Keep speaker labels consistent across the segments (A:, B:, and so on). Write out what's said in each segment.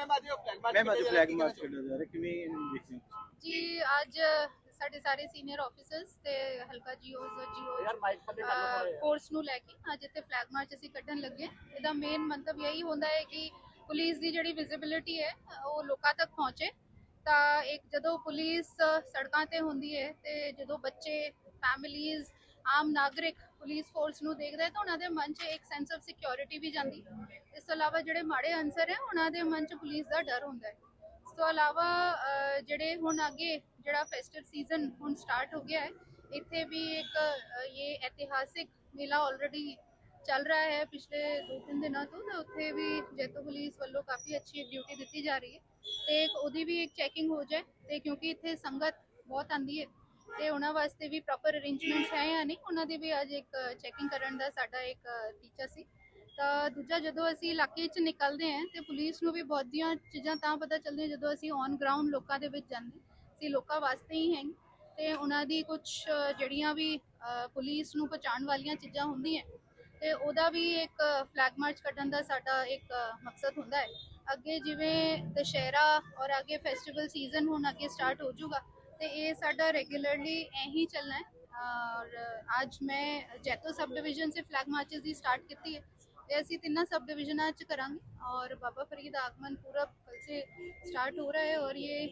A: Ma'am ਅੱਜ flag March
B: ਮੈਂ ਅੱਜ ਫਲੈਗ ਮਾਰਚ ਕੱਢਿਆ ਜਾ ਰਿਹਾ ਕਿਵੇਂ ਦੇਖਦੇ ਹੋ
C: ਜੀ ਅੱਜ ਸਾਡੇ ਸਾਰੇ ਸੀਨੀਅਰ ਆਫੀਸਰਸ ਤੇ ਹਲਕਾ ਜੀਓਜ਼ ਜੀਓ
A: ਯਾਰ ਮਾਈਕ ਥੱਲੇ ਕਰ ਲਓ ਥੋੜ੍ਹਾ ਜਿਹਾ।
C: ਫੋਰਸ ਨੂੰ ਲੈ ਕੇ ਅੱਜ ਇੱਥੇ ਫਲੈਗ ਮਾਰਚ ਅਸੀਂ ਕੱਢਣ ਲੱਗੇ। ਇਹਦਾ ਮੇਨ ਮੰਤਵ ਇਹੀ ਹੁੰਦਾ ਹੈ ਕਿ ਪੁਲਿਸ ਦੀ ਜਿਹੜੀ ਵਿਜ਼ਿਬਿਲਿਟੀ ਹੈ ਉਹ ਲੋਕਾਂ ਤੱਕ ਪਹੁੰਚੇ ਤਾਂ ਇੱਕ ਜਦੋਂ ਪੁਲਿਸ ਸੜਕਾਂ ਤੇ ਹੁੰਦੀ ਹੈ ਤੇ ਜਦੋਂ ਬੱਚੇ ਫੈਮਿਲੀਜ਼ ਆਮ ਨਾਗਰਿਕ ਪੁਲਿਸ ਫੋਰਸ ਨੂੰ ਦੇਖਦਾ ਹੈ ਤਾਂ ਉਹਨਾਂ ਦੇ ਮਨ 'ਚ ਇੱਕ ਸੈਂਸ ਆਫ ਸਿਕਿਉਰਿਟੀ ਵੀ ਜਾਂਦੀ। ਇਸ ਤੋਂ ਇਲਾਵਾ ਜਿਹੜੇ ਮਾੜੇ ਅਨਸਰ ਹੈ, ਉਹਨਾਂ ਦੇ ਮਨ 'ਚ ਪੁਲਿਸ ਦਾ ਡਰ ਹੁੰਦਾ ਹੈ। ਇਸ ਤੋਂ ਇਲਾਵਾ ਜਿਹੜੇ ਹੁਣ ਅੱਗੇ ਜਿਹੜਾ ਫੈਸਟਿਵ ਸੀਜ਼ਨ ਹੁਣ ਸਟਾਰਟ ਹੋ ਗਿਆ ਹੈ, ਇੱਥੇ ਵੀ ਇੱਕ ਇਹ ਇਤਿਹਾਸਿਕ ਮੇਲਾ ਆਲਰੇਡੀ ਚੱਲ ਰਿਹਾ ਹੈ ਪਿਛਲੇ ਦੋ ਤਿੰਨ ਦਿਨਾਂ ਤੋਂ, ਤੇ ਉੱਥੇ ਵੀ ਜੈਤੋ ਪੁਲਿਸ ਵੱਲੋਂ ਕਾਫੀ ਅੱਛੀ ਡਿਊਟੀ ਦਿੱਤੀ ਜਾ ਰਹੀ ਹੈ। ਤੇ ਇੱਕ ਉਹਦੀ ਵੀ ਇੱਕ ਚੈਕਿੰਗ ਹੋ ਜਾਏ, ਤੇ ਕਿਉਂਕਿ ਇੱਥੇ ਸੰਗਤ ਬਹੁਤ ਆਂਦੀ ਹੈ ਤੇ ਉਹਨਾਂ ਵਾਸਤੇ ਵੀ ਪ੍ਰੋਪਰ ਅਰੇਂਜਮੈਂਟਸ ਹੈ ਜਾਂ ਨਹੀਂ, ਉਹਨਾਂ ਦੀ ਵੀ ਅੱਜ ਇੱਕ ਚੈਕਿੰਗ ਕਰਨ ਦਾ ਸਾਡਾ ਇੱਕ ਟੀਚਾ ਸੀ। ਤਾਂ ਦੂਜਾ ਜਦੋਂ ਅਸੀਂ ਇਲਾਕੇ 'ਚ ਨਿਕਲਦੇ ਹਾਂ ਤੇ ਪੁਲਿਸ ਨੂੰ ਵੀ ਬਹੁਤੀਆਂ ਚੀਜ਼ਾਂ ਤਾਂ ਪਤਾ ਚੱਲਦੀਆਂ ਜਦੋਂ ਅਸੀਂ ਔਨ ਗਰਾਊਂਡ ਲੋਕਾਂ ਦੇ ਵਿੱਚ ਜਾਂਦੇ ਹਾਂ। ਅਸੀਂ ਲੋਕਾਂ ਵਾਸਤੇ ਹੀ ਹੈ ਤੇ ਉਹਨਾਂ ਦੀ ਕੁਝ ਜਿਹੜੀਆਂ ਵੀ ਪੁਲਿਸ ਨੂੰ ਪਛਾਣ ਵਾਲੀਆਂ ਚੀਜ਼ਾਂ ਹੁੰਦੀਆਂ। ਤੇ ਉਹਦਾ ਵੀ ਇੱਕ ਫਲੈਗ ਮਾਰਚ ਕੱਢਣ ਦਾ ਸਾਡਾ ਇੱਕ ਮਕਸਦ ਹੁੰਦਾ ਹੈ। ਅੱਗੇ ਜਿਵੇਂ ਦੁਸ਼ਹਿਰਾ ਔਰ ਅੱਗੇ ਫੈਸਟੀਵਲ ਸੀਜ਼ਨ ਹੁਣ ਅੱਗੇ ਸਟਾਰਟ ਹੋ ਜਾਊਗਾ ਤੇ ਇਹ ਸਾਡਾ ਰੈਗੂਲਰਲੀ ਇਹੀ ਚੱਲਣਾ ਹੈ। ਔਰ ਅੱਜ ਮੈਂ ਜੈਤੋ ਸਬ ਡਿਵੀਜ਼ਨ ਸੇ ਫਲੈਗ ਮਾਰਚਸ ਦੀ ਸਟਾਰਟ ਕੀਤੀ ਹੈ। ਤੇ ਅਸੀਂ ਤਿੰਨਾਂ ਸਬ ਡਿਵੀਜ਼ਨਾਂ 'ਚ ਕਰਾਂਗੇ। ਔਰ ਬਾਬਾ ਫਰੀਦ ਆਗਮਨ ਪੂਰਾ ਕੱਲ ਸੇ ਸਟਾਰਟ ਹੋ ਰਿਹਾ ਹੈ ਔਰ ਇਹ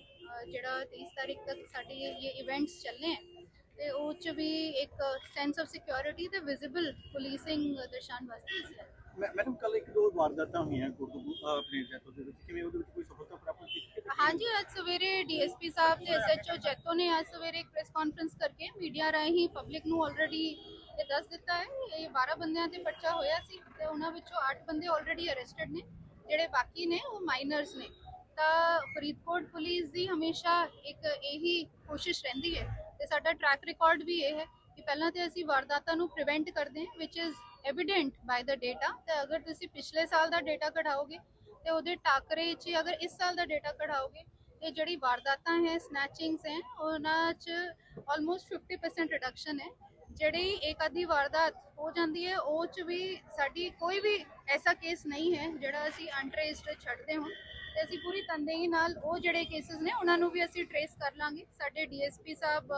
C: ਜਿਹੜਾ 23 ਤਾਰੀਖ ਤੱਕ ਸਾਡੀ ਇਹ ਇਵੈਂਟਸ ਚੱਲਨੇ ਹੈ। ਤੇ ਉਹ 'ਚ ਵੀ ਇੱਕ ਸੈਂਸ ਆਫ ਸਿਕਿਉਰਿਟੀ ਤੇ ਵਿਜ਼ੀਬਲ ਪੁਲਿਸਿੰਗ ਦਰਸ਼ਾਨ ਵਾਸਤੇ ਇਸ
B: ਲਈ ਮੈਡਮ ਕੱਲ ਇੱਕ ਦੋ ਵਾਰਦਾਤਾਂ ਹੋਈਆਂ ਗੁਰਦੁਆਰਾ ਆਪਣੇ ਜੈਤੋ ਦੇ ਵਿੱਚ। ਕਿਵੇਂ ਉਹਦੇ ਵਿੱਚ ਕੋਈ ਸਫਲਤਾ ਪ੍ਰਾਪਤ ਕੀਤੀ
C: ਹਾਂਜੀ, ਅੱਜ ਸਵੇਰੇ ਡੀਐਸਪੀ ਸਾਹਿਬ ਤੇ ਐਸਐਚਓ ਜੈਤੋ ਨੇ ਅੱਜ ਸਵੇਰੇ ਇੱਕ ਪ੍ਰੈਸ ਕਾਨਫਰੰਸ ਕਰਕੇ ਮੀਡੀਆ ਰਾਹੀਂ ਪਬਲਿਕ ਨੂੰ ਆਲਰੇਡੀ ਇਹ ਦੱਸ ਦਿੱਤਾ ਹੈ ਇਹ 12 ਬੰਦਿਆਂ ਤੇ ਪਰਚਾ ਹੋਇਆ ਸੀ ਤੇ ਉਹਨਾਂ ਵਿੱਚੋਂ 8 ਬੰਦੇ ਆਲਰੇਡੀ ਅਰੈਸਟਡ ਨੇ, ਜਿਹੜੇ ਬਾਕੀ ਨੇ ਉਹ ਮਾਈਨਰਸ ਨੇ। ਤਾਂ ਫਰੀਦਕੋਟ ਪੁਲਿਸ ਦੀ ਹਮੇਸ਼ਾ ਇੱਕ ਇਹੀ ਕੋਸ਼ਿਸ਼ ਰਹਿੰਦੀ ਹੈ ਤੇ ਸਾਡਾ ਟਰੈਕ ਰਿਕਾਰਡ ਵੀ ਇਹ ਹੈ ਕਿ ਪਹਿਲਾਂ ਤੇ ਅਸੀਂ ਵਾਰਦਾਤਾਂ ਨੂੰ ਪ੍ਰੀਵੈਂਟ ਕਰਦੇ ਹਾਂ which is evident by the data ਤੇ ਅਗਰ ਤੁਸੀਂ ਪਿਛਲੇ ਸਾਲ ਦਾ ਡੇਟਾ ਕਢਾਓਗੇ, ਤੇ ਉਹਦੇ ਟਾਕਰੇ 'ਚ ਅਗਰ ਇਸ ਸਾਲ ਦਾ ਡੇਟਾ ਕਢਾਓਗੇ, ਤੇ ਜਿਹੜੀ ਵਾਰਦਾਤਾਂ ਹੈ ਸਨੈਚਿੰਗਸ ਹੈ, ਉਹਨਾਂ 'ਚ ਆਲਮੋਸਟ 50% ਰਿਡਕਸ਼ਨ ਹੈ। ਜਿਹੜੀ ਇੱਕ ਅੱਧੀ ਵਾਰਦਾਤ ਹੋ ਜਾਂਦੀ ਹੈ, ਉਹ 'ਚ ਵੀ ਸਾਡੀ ਕੋਈ ਵੀ ਐਸਾ ਕੇਸ ਨਹੀਂ ਹੈ, ਜਿਹੜਾ ਅਸੀਂ ਅਨਟ੍ਰੇਸਡ ਛੱਡਦੇ ਹਾਂ। ਤੇ ਅਸੀਂ ਪੂਰੀ ਤੰਦੇਹੀ ਨਾਲ ਉਹ ਜਿਹੜੇ ਕੇਸਿਸ ਨੇ, ਉਹਨਾਂ ਨੂੰ ਵੀ ਅਸੀਂ ਟਰੇਸ ਕਰ ਲਾਂਗੇ। ਸਾਡੇ ਡੀਐਸਪੀ ਸਾਹਿਬ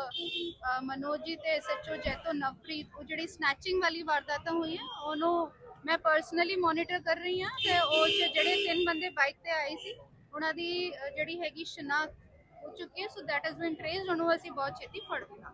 C: ਮਨੋਜ ਜੀ ਤੇ ਐਸਐਚਓ ਜੈਤੋ ਨਵਪ੍ਰੀਤ, ਉਹ ਜਿਹੜੀ ਸਨੈਚਿੰਗ ਵਾਲੀ ਵਾਰਦਾਤਾਂ ਹੋਈਆਂ, ਉਹਨੂੰ ਮੈਂ ਪਰਸਨਲੀ ਮੋਨੀਟਰ ਕਰ ਰਹੀ ਹਾਂ ਤੇ ਉਹ ਜਿਹੜੇ ਤਿੰਨ ਬੰਦੇ ਬਾਈਕ ਤੇ ਆਏ ਸੀ, ਉਹਨਾਂ ਦੀ ਜਿਹੜੀ ਹੈਗੀ ਸ਼ਨਾਖਤ ਹੋ ਚੁੱਕੀ ਹੈ ਸੋ ਦੈਟ ਹੈਜ਼ ਬੀਨ ਟ੍ਰੇਸਡ ਉਹਨੂੰ ਅਸੀਂ ਬਹੁਤ ਛੇਤੀ ਫੜ ਲਿਆ